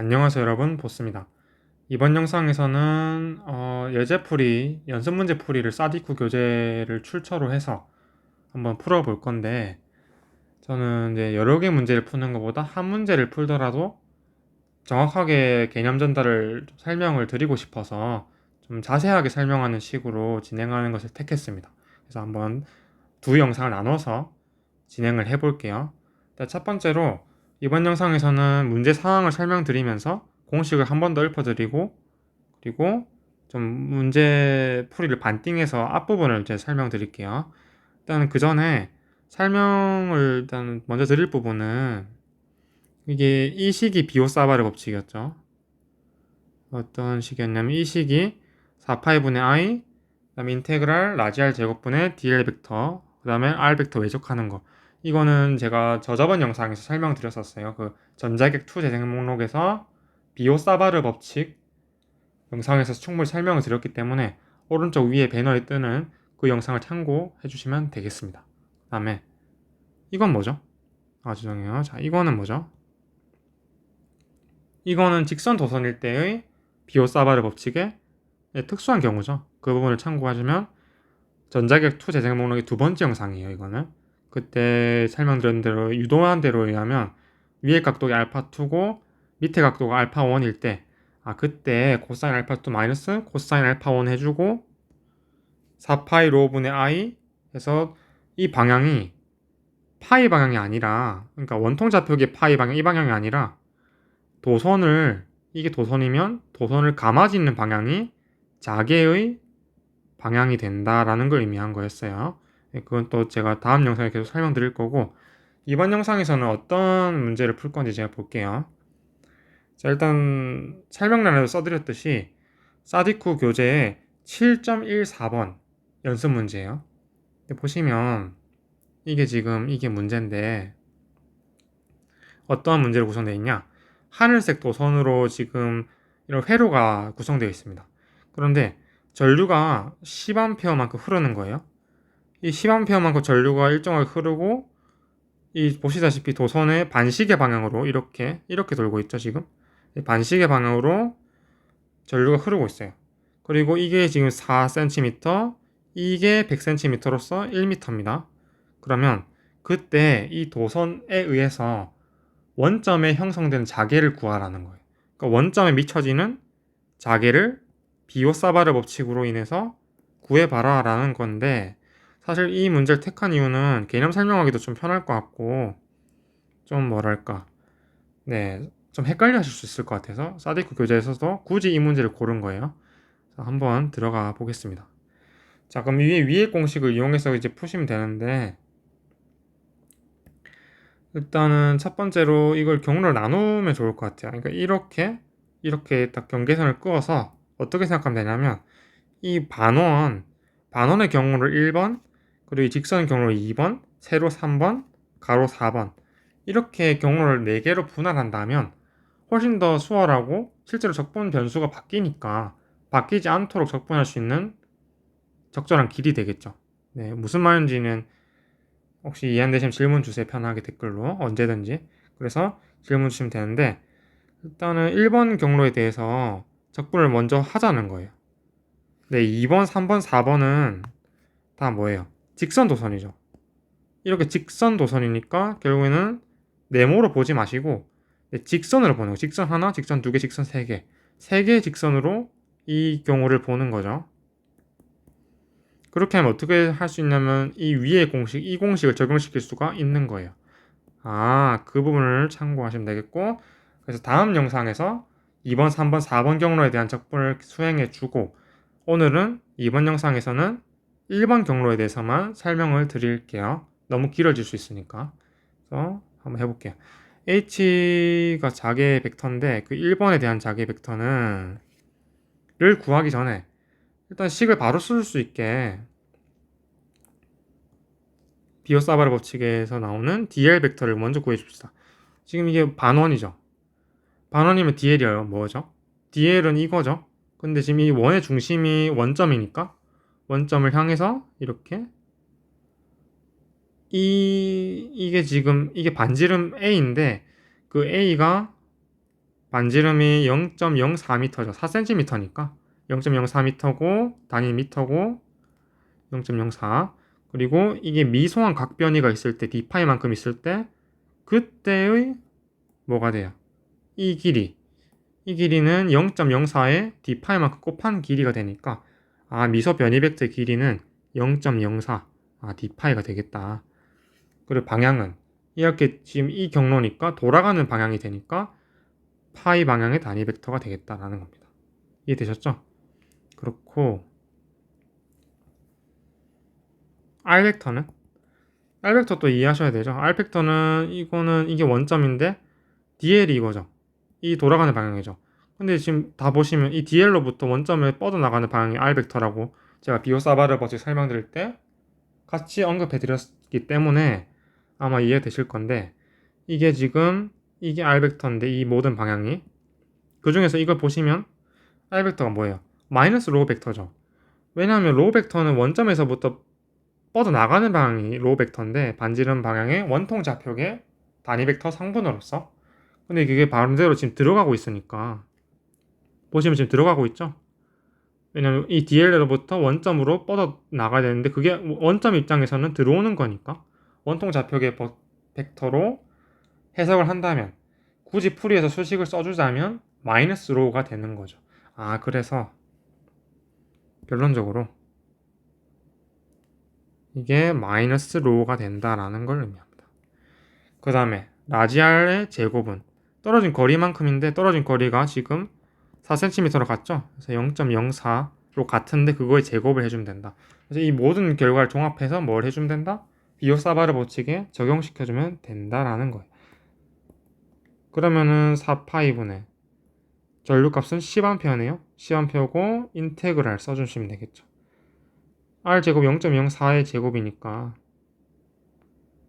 안녕하세요 여러분 보스입니다. 이번 영상에서는 어, 예제풀이 연습문제 풀이를 사디쿠 교재를 출처로 해서 한번 풀어 볼 건데 저는 이제 여러 개 문제를 푸는 것보다 한 문제를 풀더라도 정확하게 개념 전달을 설명을 드리고 싶어서 좀 자세하게 설명하는 식으로 진행하는 것을 택했습니다. 그래서 한번 두 영상을 나눠서 진행을 해 볼게요. 일단 첫 번째로 이번 영상에서는 문제 상황을 설명드리면서 공식을 한 번 더 읊어드리고 그리고 좀 문제 풀이를 반띵해서 앞부분을 이제 설명드릴게요. 일단 그 전에 설명을 일단 먼저 드릴 부분은 이게 이 식이 비오사바르 법칙이었죠. 어떤 식이었냐면 이 식이 4파이분의 i 그다음에 인테그랄 라지알 제곱분의 dl 벡터 그다음에 r 벡터 외적하는 거 이거는 제가 저저번 영상에서 설명드렸었어요. 그 전자객 투 재생 목록에서 비오사바르 법칙 영상에서 충분히 설명을 드렸기 때문에 오른쪽 위에 배너에 뜨는 그 영상을 참고해 주시면 되겠습니다. 그 다음에 이건 뭐죠? 아 죄송해요. 자 이거는 뭐죠? 이거는 직선 도선일 때의 비오사바르 법칙의 특수한 경우죠. 그 부분을 참고하시면 전자객 투 재생 목록의 두 번째 영상이에요. 이거는 그때 설명드린 대로 유도한 대로 의하면 위에 각도가 알파2고 밑에 각도가 알파1일 때 아, 그때 코사인 알파2 마이너스 코사인 알파1 해주고 4파이 로분의 i 해서 이 방향이 파이 방향이 아니라 그러니까 원통 좌표기의 파이 방향 이 방향이 아니라 도선을 이게 도선이면 도선을 감아짓는 방향이 자개의 방향이 된다라는 걸 의미한 거였어요. 네, 그건 또 제가 다음 영상에 계속 설명드릴 거고 이번 영상에서는 어떤 문제를 풀 건지 제가 볼게요. 자, 일단 설명란에도 써드렸듯이 사디쿠 교재의 7.14번 연습 문제예요. 보시면 이게 지금 이게 문제인데 어떠한 문제로 구성되어 있냐? 하늘색 도선으로 지금 이런 회로가 구성되어 있습니다. 그런데 전류가 10A만큼 흐르는 거예요. 이 10A만큼 전류가 일정하게 흐르고 이 보시다시피 도선의 반시계 방향으로 이렇게 이렇게 돌고 있죠 지금? 반시계 방향으로 전류가 흐르고 있어요. 그리고 이게 지금 4cm 이게 100cm로서 1m입니다. 그러면 그때 이 도선에 의해서 원점에 형성된 자개를 구하라는 거예요. 그러니까 원점에 미쳐지는 자개를 비오사바르 법칙으로 인해서 구해봐라 라는 건데 사실 이 문제를 택한 이유는 개념 설명하기도 좀 편할 것 같고 좀 뭐랄까. 네 좀 헷갈려 하실 수 있을 것 같아서 사디쿠 교재에서도 굳이 이 문제를 고른 거예요. 한번 들어가 보겠습니다. 자 그럼 위에 위의 공식을 이용해서 이제 푸시면 되는데 일단은 첫 번째로 이걸 경로를 나누면 좋을 것 같아요. 그러니까 이렇게 이렇게 딱 경계선을 그어서 어떻게 생각하면 되냐면 이 반원 반원의 경우를 1번 그리고 이 직선 경로 2번, 세로 3번, 가로 4번 이렇게 경로를 4개로 분할한다면 훨씬 더 수월하고 실제로 적분 변수가 바뀌니까 바뀌지 않도록 적분할 수 있는 적절한 길이 되겠죠. 네, 무슨 말인지는 혹시 이해 안 되시면 질문 주세요. 편하게 댓글로 언제든지. 그래서 질문 주시면 되는데 일단은 1번 경로에 대해서 적분을 먼저 하자는 거예요. 네, 2번, 3번, 4번은 다 뭐예요? 직선 도선이죠. 이렇게 직선 도선이니까 결국에는 네모로 보지 마시고 직선으로 보는 거. 직선 하나, 직선 두 개, 직선 세 개. 세 개의 직선으로 이 경우를 보는 거죠. 그렇게 하면 어떻게 할 수 있냐면 이 위의 공식, 이 공식을 적용시킬 수가 있는 거예요. 아, 그 부분을 참고하시면 되겠고 그래서 다음 영상에서 2번, 3번, 4번 경로에 대한 적분을 수행해 주고 오늘은 이번 영상에서는 1번 경로에 대해서만 설명을 드릴게요. 너무 길어질 수 있으니까. 그래서 한번 해볼게요. h가 자개 벡터인데 그 1번에 대한 자개 벡터는 를 구하기 전에 일단 식을 바로 쓸 수 있게 비오사바르 법칙에서 나오는 dl 벡터를 먼저 구해 줍시다. 지금 이게 반원이죠. 반원이면 dl이요. 뭐죠? dl은 이거죠. 근데 지금 이 원의 중심이 원점이니까 원점을 향해서 이렇게 이 이게 지금 이게 반지름 A인데 그 A가 반지름이 0.04m죠. 4cm니까 0.04m고 단위 미터고 0.04 그리고 이게 미소한 각변이가 있을 때 d파이만큼 있을 때 그때의 뭐가 돼요? 이 길이 이 길이는 0.04에 d파이만큼 곱한 길이가 되니까 아 미소 변이 벡터의 길이는 0.04 아 d파이가 되겠다. 그리고 방향은 이렇게 지금 이 경로니까 돌아가는 방향이 되니까 파이 방향의 단위 벡터가 되겠다라는 겁니다. 이해되셨죠? 그렇고 R 벡터는 R 벡터 또 이해하셔야 되죠. R 벡터는 이거는 이게 원점인데 DL이 이거죠. 이 돌아가는 방향이죠. 근데 지금 다 보시면 이 DL로부터 원점에 뻗어나가는 방향이 R 벡터라고 제가 비오사바르 버치 설명드릴 때 같이 언급해 드렸기 때문에 아마 이해되실 건데 이게 지금 이게 R 벡터인데 이 모든 방향이 그 중에서 이걸 보시면 R 벡터가 뭐예요? 마이너스 로우 벡터죠. 왜냐하면 로우 벡터는 원점에서부터 뻗어 나가는 방향이 로우 벡터인데 반지름 방향의 원통 좌표계 단위 벡터 상분으로서 근데 그게 반대로 지금 들어가고 있으니까 보시면 지금 들어가고 있죠? 왜냐면 이 DL로부터 원점으로 뻗어 나가야 되는데 그게 원점 입장에서는 들어오는 거니까 원통 좌표계 벡터로 해석을 한다면 굳이 풀이에서 수식을 써주자면 마이너스 로우가 되는 거죠. 아 그래서 결론적으로 이게 마이너스 로우가 된다라는 걸 의미합니다. 그 다음에 라지알의 제곱은 떨어진 거리만큼인데 떨어진 거리가 지금 4cm로 갔죠? 그래서 0.04로 같은데 그거에 제곱을 해주면 된다. 그래서 이 모든 결과를 종합해서 뭘 해주면 된다? 비오사바르 법칙에 적용시켜주면 된다라는 거예요. 그러면은 4파이분의 전류값은 10A네요. 10A고 인테그랄 써주시면 되겠죠. R제곱 0.04의 제곱이니까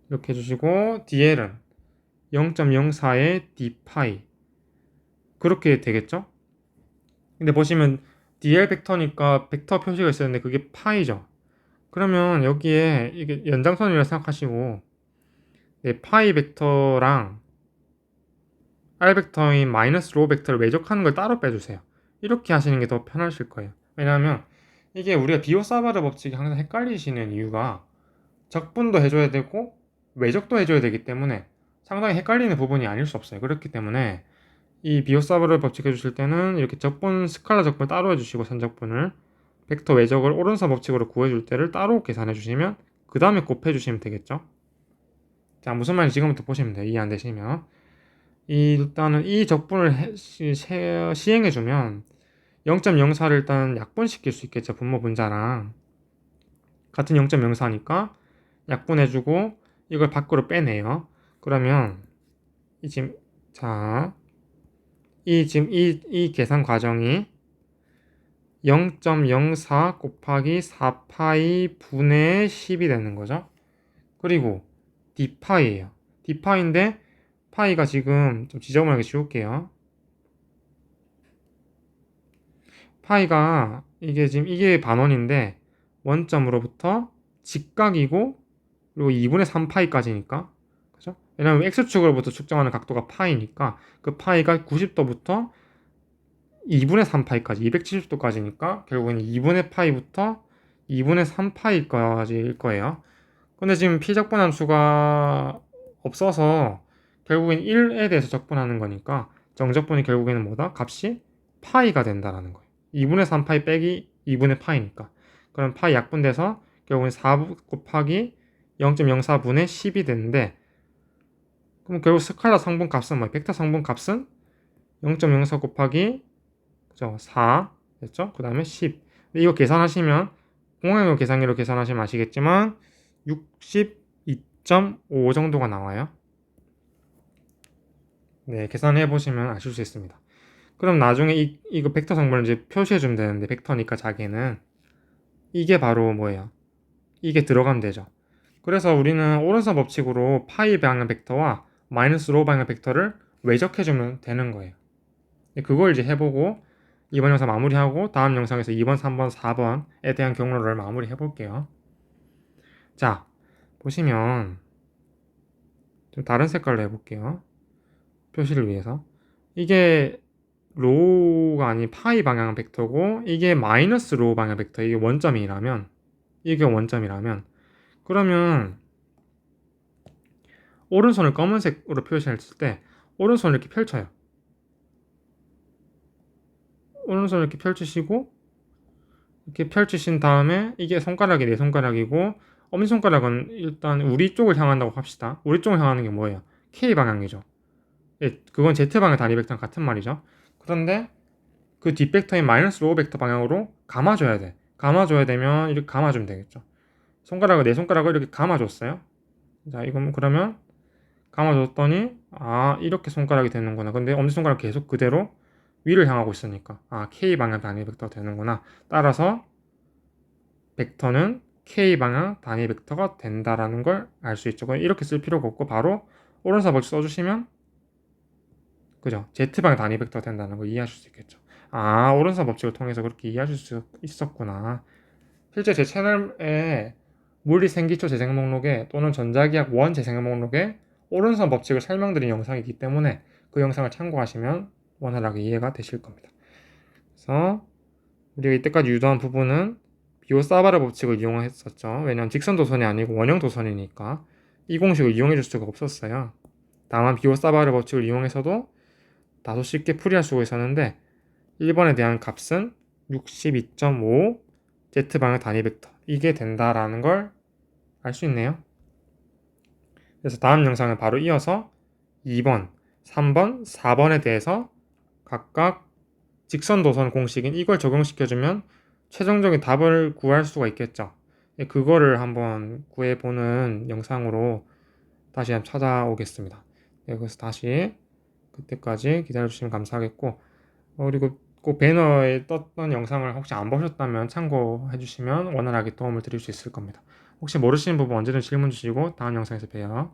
이렇게 해주시고 DL은 0.04의 d파이 그렇게 되겠죠? 근데 보시면 DL 벡터니까 벡터 표시가 있었는데 그게 파이죠. 그러면 여기에 이게 연장선이라 생각하시고 네, 파이 벡터랑 R 벡터인 마이너스 로 벡터를 외적하는 걸 따로 빼주세요. 이렇게 하시는 게 더 편하실 거예요. 왜냐하면 이게 우리가 비오사바르 법칙이 항상 헷갈리시는 이유가 적분도 해줘야 되고 외적도 해줘야 되기 때문에 상당히 헷갈리는 부분이 아닐 수 없어요. 그렇기 때문에 이 비오사바르 법칙 해 주실 때는 이렇게 적분 스칼라 적분을 따로 해주시고 선적분을 벡터 외적을 오른손 법칙으로 구해줄 때를 따로 계산해 주시면 그 다음에 곱해 주시면 되겠죠. 자 무슨 말인지 지금부터 보시면 돼요. 이해 안 되시면 이 일단은 이 적분을 해, 시, 시행해 주면 0.04를 일단 약분시킬 수 있겠죠. 분모 분자랑 같은 0.04니까 약분해 주고 이걸 밖으로 빼내요. 그러면 이 지금 자, 이 지금 이, 이 계산 과정이 0.04 곱하기 4파이 분의 10이 되는 거죠. 그리고 d파이예요. d파인데 파이가 지금 좀 지저분하게 지울게요. 파이가 이게 지금 이게 반원인데 원점으로부터 직각이고 그리고 2분의 3파이까지니까 그죠? 왜냐면 x축으로부터 측정하는 각도가 파이니까 그 파이가 90도부터 2분의 3파이까지 270도까지니까 결국엔 2분의 파이부터 2분의 3파이까지일 거예요. 근데 지금 피적분 함수가 없어서 결국엔 1에 대해서 적분하는 거니까 정적분이 결국에는 뭐다? 값이 파이가 된다라는 거예요. 2분의 3파이 빼기 2분의 파이니까. 그럼 파이 약분돼서 결국엔 4 곱하기 0.04분의 10이 되는데 그럼 결국 스칼라 성분 값은 뭐예요? 벡터 성분 값은 0.04 곱하기 그죠? 4 됐죠? 그 다음에 10 이거 계산하시면 공항용 계산기로 계산하시면 아시겠지만 62.5 정도가 나와요 네 계산해 보시면 아실 수 있습니다 그럼 나중에 이, 이거 벡터 성분을 이제 표시해 주면 되는데 벡터니까 자기는 이게 바로 뭐예요 이게 들어가면 되죠 그래서 우리는 오른손 법칙으로 파이 방향 벡터와 마이너스 로 방향 벡터를 외적해주면 되는 거예요. 그걸 이제 해보고 이번 영상 마무리하고 다음 영상에서 2번, 3번, 4번에 대한 경로를 마무리해 볼게요. 자, 보시면 좀 다른 색깔로 해볼게요. 표시를 위해서. 이게 로우가 아닌 파이 방향 벡터고 이게 마이너스 로우 방향 벡터 이게 원점이라면 이게 원점이라면 그러면 오른손을 검은색으로 표시했을 때 오른손을 이렇게 펼쳐요. 오른손을 이렇게 펼치시고 이렇게 펼치신 다음에 이게 손가락이 내 손가락이고 엄지손가락은 일단 우리 쪽을 향한다고 합시다. 우리 쪽을 향하는 게 뭐예요? K 방향이죠. 예, 그건 Z 방향 단위 벡터랑 같은 말이죠. 그런데 그 뒷 벡터인 마이너스 로우 벡터 방향으로 감아줘야 돼. 감아줘야 되면 이렇게 감아주면 되겠죠. 손가락을 내 손가락을 이렇게 감아줬어요. 자, 이건 그러면 감아줬더니 아 이렇게 손가락이 되는구나. 근데 엄지손가락 계속 그대로 위를 향하고 있으니까 아 K 방향 단위 벡터 되는구나. 따라서 벡터는 K 방향 단위 벡터가 된다라는 걸 알 수 있죠. 이렇게 쓸 필요가 없고 바로 오른손 버치 써주시면 그죠? Z방향 단위 벡터 된다는 걸 이해하실 수 있겠죠. 아, 오른손 법칙을 통해서 그렇게 이해하실 수 있었구나. 실제 제 채널에 물리 생기초 재생 목록에 또는 전자기학 원 재생 목록에 오른손 법칙을 설명드린 영상이 있기 때문에 그 영상을 참고하시면 원활하게 이해가 되실 겁니다. 그래서 우리가 이때까지 유도한 부분은 비오사바르 법칙을 이용했었죠. 왜냐하면 직선 도선이 아니고 원형 도선이니까 이 공식을 이용해 줄 수가 없었어요. 다만 비오사바르 법칙을 이용해서도 다소 쉽게 풀이할 수가 있었는데 1번에 대한 값은 62.5 Z방향 단위 벡터 이게 된다라는 걸 알 수 있네요. 그래서 다음 영상을 바로 이어서 2번, 3번, 4번에 대해서 각각 직선 도선 공식인 이걸 적용시켜주면 최종적인 답을 구할 수가 있겠죠. 예, 그거를 한번 구해보는 영상으로 다시 한번 찾아오겠습니다. 네, 그래서 다시 그때까지 기다려주시면 감사하겠고 어, 그리고 그 배너에 떴던 영상을 혹시 안 보셨다면 참고해 주시면 원활하게 도움을 드릴 수 있을 겁니다. 혹시 모르시는 부분 언제든 질문 주시고 다음 영상에서 봬요.